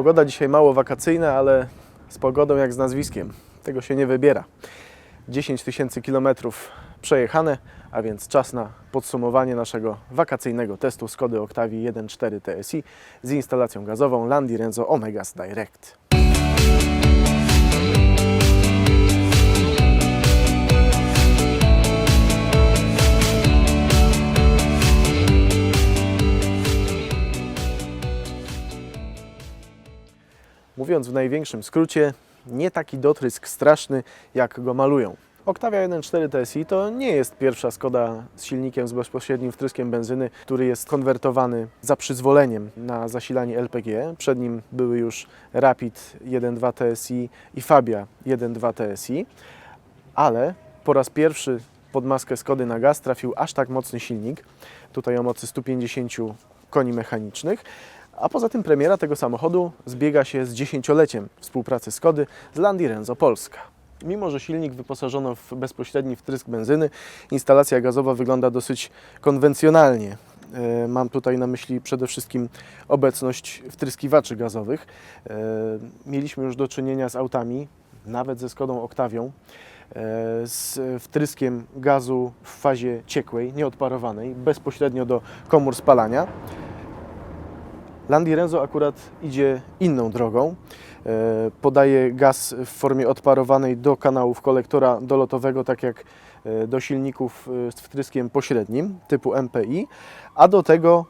Pogoda dzisiaj mało wakacyjna, ale z pogodą jak z nazwiskiem. Tego się nie wybiera. 10 tysięcy kilometrów przejechane, a więc czas na podsumowanie naszego wakacyjnego testu Skody Octavii 1.4 TSI z instalacją gazową Landi Renzo Omegas Direct. Mówiąc w największym skrócie, nie taki dotrysk straszny, jak go malują. Octavia 1.4 TSI to nie jest pierwsza Skoda z silnikiem z bezpośrednim wtryskiem benzyny, który jest konwertowany za przyzwoleniem na zasilanie LPG. Przed nim były już Rapid 1.2 TSI i Fabia 1.2 TSI, ale po raz pierwszy pod maskę Skody na gaz trafił aż tak mocny silnik, tutaj o mocy 150 koni mechanicznych, a poza tym premiera tego samochodu zbiega się z dziesięcioleciem współpracy Skody z Landi Renzo Polska. Mimo, że silnik wyposażono w bezpośredni wtrysk benzyny, instalacja gazowa wygląda dosyć konwencjonalnie. E, Mam tutaj na myśli przede wszystkim obecność wtryskiwaczy gazowych. E, Mieliśmy już do czynienia z autami, nawet ze Skodą Oktawią, e, z wtryskiem gazu w fazie ciekłej, nieodparowanej, bezpośrednio do komór spalania. Landi Renzo akurat idzie inną drogą. E, Podaje gaz w formie odparowanej do kanałów kolektora dolotowego, tak jak e, do silników e, z wtryskiem pośrednim typu MPI, a do tego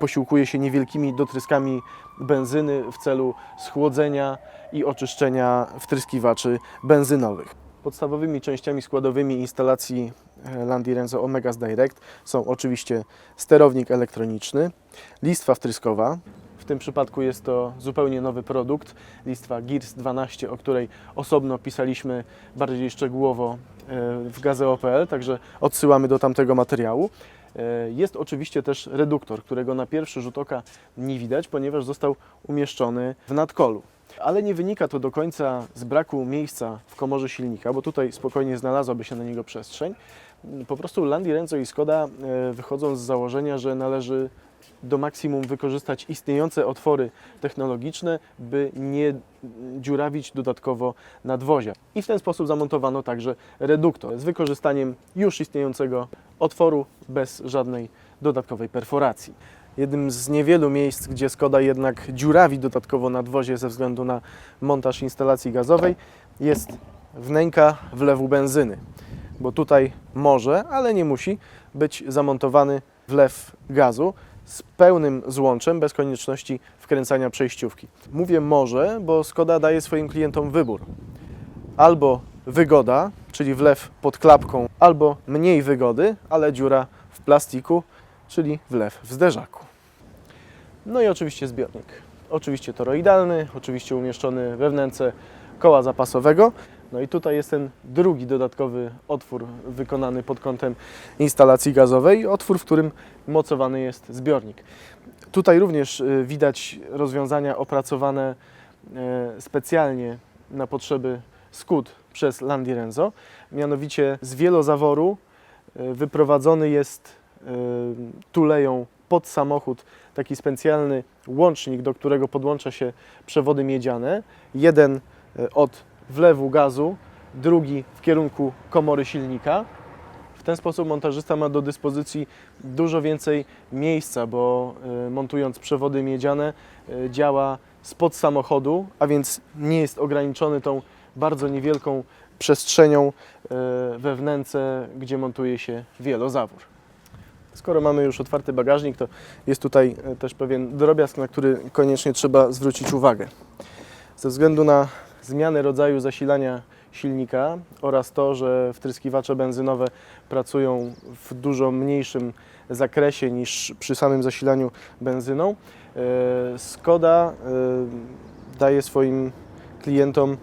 posiłkuje się niewielkimi dotryskami benzyny w celu schłodzenia i oczyszczenia wtryskiwaczy benzynowych. Podstawowymi częściami składowymi instalacji e, Landi Renzo Omegas Direct są oczywiście sterownik elektroniczny, listwa wtryskowa. W tym przypadku jest to zupełnie nowy produkt, listwa GIRS 12, o której osobno pisaliśmy bardziej szczegółowo e, w gazeo.pl, także odsyłamy do tamtego materiału. E, Jest oczywiście też reduktor, którego na pierwszy rzut oka nie widać, ponieważ został umieszczony w nadkolu. Ale nie wynika to do końca z braku miejsca w komorze silnika, bo tutaj spokojnie znalazłaby się na niego przestrzeń. Po prostu Landi Renzo i Skoda e, wychodzą z założenia, że należy do maksimum wykorzystać istniejące otwory technologiczne, by nie dziurawić dodatkowo nadwozia. I w ten sposób zamontowano także reduktor z wykorzystaniem już istniejącego otworu bez żadnej dodatkowej perforacji. Jednym z niewielu miejsc, gdzie Skoda jednak dziurawi dodatkowo nadwozie ze względu na montaż instalacji gazowej, jest wnęka wlewu benzyny, bo tutaj może, ale nie musi być zamontowany wlew gazu z pełnym złączem, bez konieczności wkręcania przejściówki. Mówię może, bo Skoda daje swoim klientom wybór. Albo wygoda, czyli wlew pod klapką, albo mniej wygody, ale dziura w plastiku, czyli wlew w zderzaku. No i oczywiście zbiornik. Oczywiście toroidalny, oczywiście umieszczony we wnęce koła zapasowego. No i tutaj jest ten drugi dodatkowy otwór wykonany pod kątem instalacji gazowej, otwór, w którym mocowany jest zbiornik. Tutaj również y, widać rozwiązania opracowane e, specjalnie na potrzeby skut przez Landi Renzo. Mianowicie z wielozaworu e, wyprowadzony jest tuleją pod samochód taki specjalny łącznik, do którego podłącza się przewody miedziane. Jeden e, od wlewu gazu, drugi w kierunku komory silnika. W ten sposób montażysta ma do dyspozycji dużo więcej miejsca, bo e, montując przewody miedziane e, działa spod samochodu, a więc nie jest ograniczony tą bardzo niewielką przestrzenią we wnęce, gdzie montuje się wielozawór. Skoro mamy już otwarty bagażnik, to jest tutaj e, też pewien drobiazg, na który koniecznie trzeba zwrócić uwagę. Ze względu na zmianę rodzaju zasilania silnika oraz to, że wtryskiwacze benzynowe pracują w dużo mniejszym zakresie niż przy samym zasilaniu benzyną, e, Skoda e, daje swoim klientom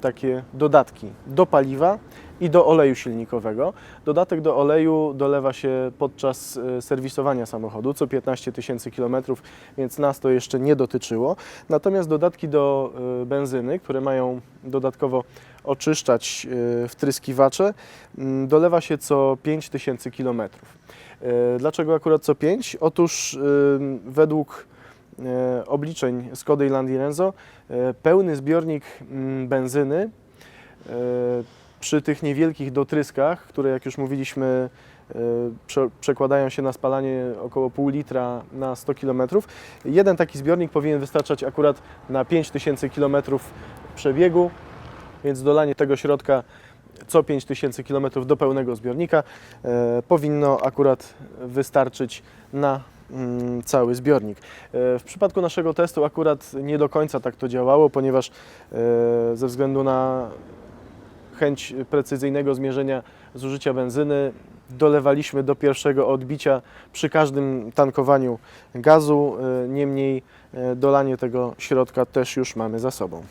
takie dodatki do paliwa i do oleju silnikowego. Dodatek do oleju dolewa się podczas e, serwisowania samochodu co 15 tysięcy kilometrów, więc nas to jeszcze nie dotyczyło. Natomiast dodatki do e, benzyny, które mają dodatkowo oczyszczać e, wtryskiwacze, mm, dolewa się co 5 tysięcy kilometrów. Dlaczego akurat co 5? Otóż według obliczeń Skody Landi Renzo e, pełny zbiornik mm, benzyny przy tych niewielkich dotryskach, które jak już mówiliśmy e, prze, przekładają się na spalanie około pół litra na 100 km. Jeden taki zbiornik powinien wystarczać akurat na 5000 km przebiegu, więc dolanie tego środka co 5000 km do pełnego zbiornika e, powinno akurat wystarczyć na mm, cały zbiornik. E, W przypadku naszego testu akurat nie do końca tak to działało, ponieważ ze względu na chęć precyzyjnego zmierzenia zużycia benzyny dolewaliśmy do pierwszego odbicia przy każdym tankowaniu gazu. E, Niemniej e, dolanie tego środka też już mamy za sobą.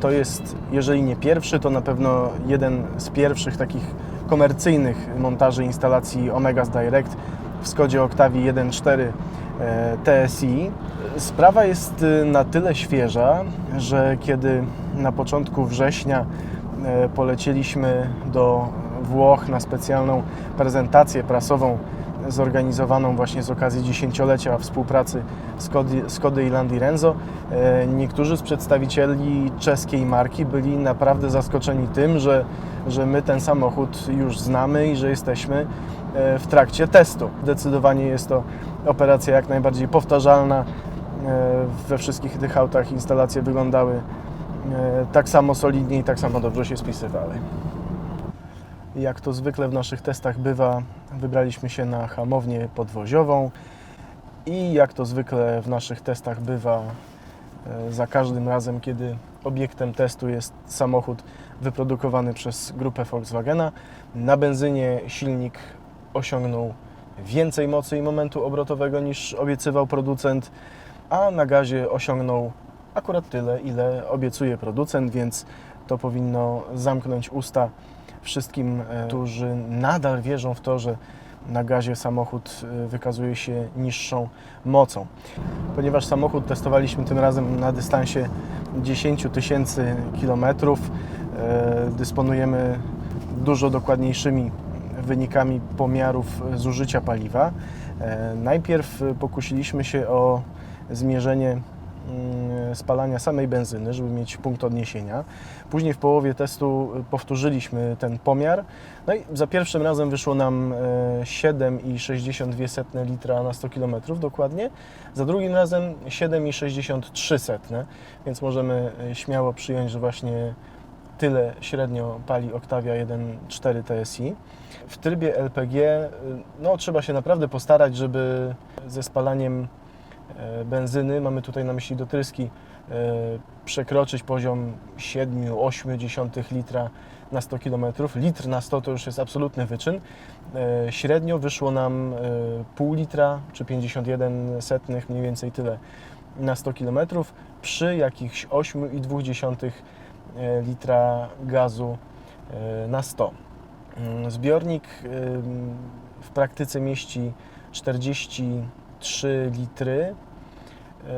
To jest, jeżeli nie pierwszy, to na pewno jeden z pierwszych takich komercyjnych montaży instalacji Omegas Direct w Skodzie Octavii 1.4 e, TSI. Sprawa jest y, na tyle świeża, że kiedy na początku września e, polecieliśmy do Włoch na specjalną prezentację prasową zorganizowaną właśnie z okazji dziesięciolecia współpracy Skody, Skody i Landi Renzo. E, Niektórzy z przedstawicieli czeskiej marki byli naprawdę zaskoczeni tym, że, że my ten samochód już znamy i że jesteśmy e, w trakcie testu. Zdecydowanie jest to operacja jak najbardziej powtarzalna. E, We wszystkich tych autach instalacje wyglądały tak samo solidnie i tak samo dobrze się spisywały. Jak to zwykle w naszych testach bywa, wybraliśmy się na hamownię podwoziową i jak to zwykle w naszych testach bywa, e, za każdym razem, kiedy obiektem testu jest samochód wyprodukowany przez grupę Volkswagena, na benzynie silnik osiągnął więcej mocy i momentu obrotowego niż obiecywał producent, a na gazie osiągnął akurat tyle, ile obiecuje producent, więc to powinno zamknąć usta wszystkim, e, którzy nadal wierzą w to, że na gazie samochód e, wykazuje się niższą mocą. Ponieważ samochód testowaliśmy tym razem na dystansie 10 tysięcy kilometrów, e, dysponujemy dużo dokładniejszymi wynikami pomiarów zużycia paliwa. Najpierw pokusiliśmy się o zmierzenie spalania samej benzyny, żeby mieć punkt odniesienia. Później w połowie testu powtórzyliśmy ten pomiar. No i za pierwszym razem wyszło nam e, 7,62 litra na 100 km dokładnie. Za drugim razem 7,63, więc możemy e, śmiało przyjąć, że właśnie tyle średnio pali Octavia 1.4 TSI. W trybie LPG y, no, trzeba się naprawdę postarać, żeby ze spalaniem e, benzyny, mamy tutaj na myśli dotryski, e, przekroczyć poziom 7,8 litra na 100 km. Litr na 100 to już jest absolutny wyczyn. E, Średnio wyszło nam e, pół litra czy 51 setnych, mniej więcej tyle na 100 km przy jakichś 8,2 e, litra gazu e, na 100. Mm, Zbiornik w praktyce mieści 43 litry e,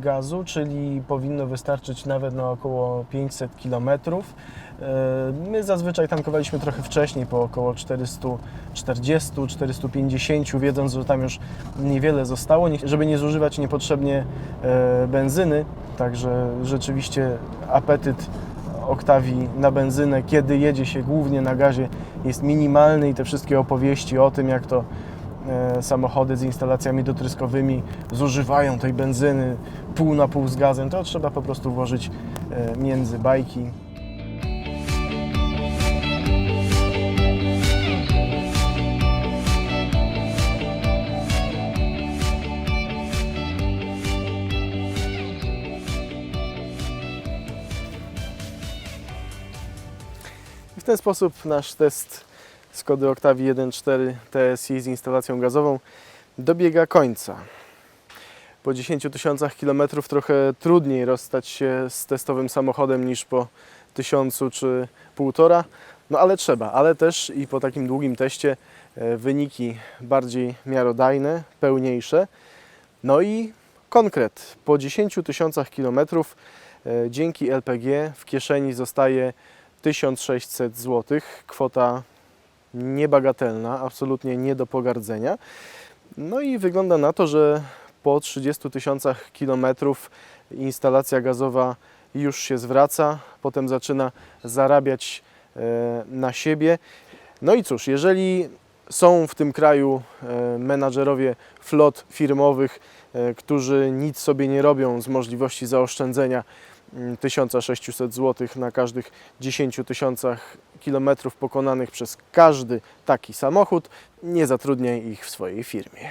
gazu, czyli powinno wystarczyć nawet na około 500 km. My zazwyczaj tankowaliśmy trochę wcześniej, po około 440-450, wiedząc, że tam już niewiele zostało, żeby nie zużywać niepotrzebnie e, benzyny. Także rzeczywiście apetyt Oktawii na benzynę, kiedy jedzie się głównie na gazie, jest minimalny i te wszystkie opowieści o tym, jak to e, samochody z instalacjami dotryskowymi zużywają tej benzyny pół na pół z gazem, to trzeba po prostu włożyć e, między bajki. W ten sposób nasz test Skody Octavii 1.4 TSI z instalacją gazową dobiega końca. Po 10 tysiącach kilometrów trochę trudniej rozstać się z testowym samochodem niż po tysiącu czy półtora, no ale trzeba, ale też i po takim długim teście e, wyniki bardziej miarodajne, pełniejsze. No i konkret. Po 10 tysiącach kilometrów e, dzięki LPG w kieszeni zostaje 1600 zł. Kwota niebagatelna, absolutnie nie do pogardzenia. No i wygląda na to, że po 30 tysiącach kilometrów instalacja gazowa już się zwraca, potem zaczyna zarabiać e, na siebie. No i cóż, jeżeli są w tym kraju e, menadżerowie flot firmowych, e, którzy nic sobie nie robią z możliwości zaoszczędzenia 1600 zł na każdych 10 tysiącach kilometrów pokonanych przez każdy taki samochód, nie zatrudniaj ich w swojej firmie.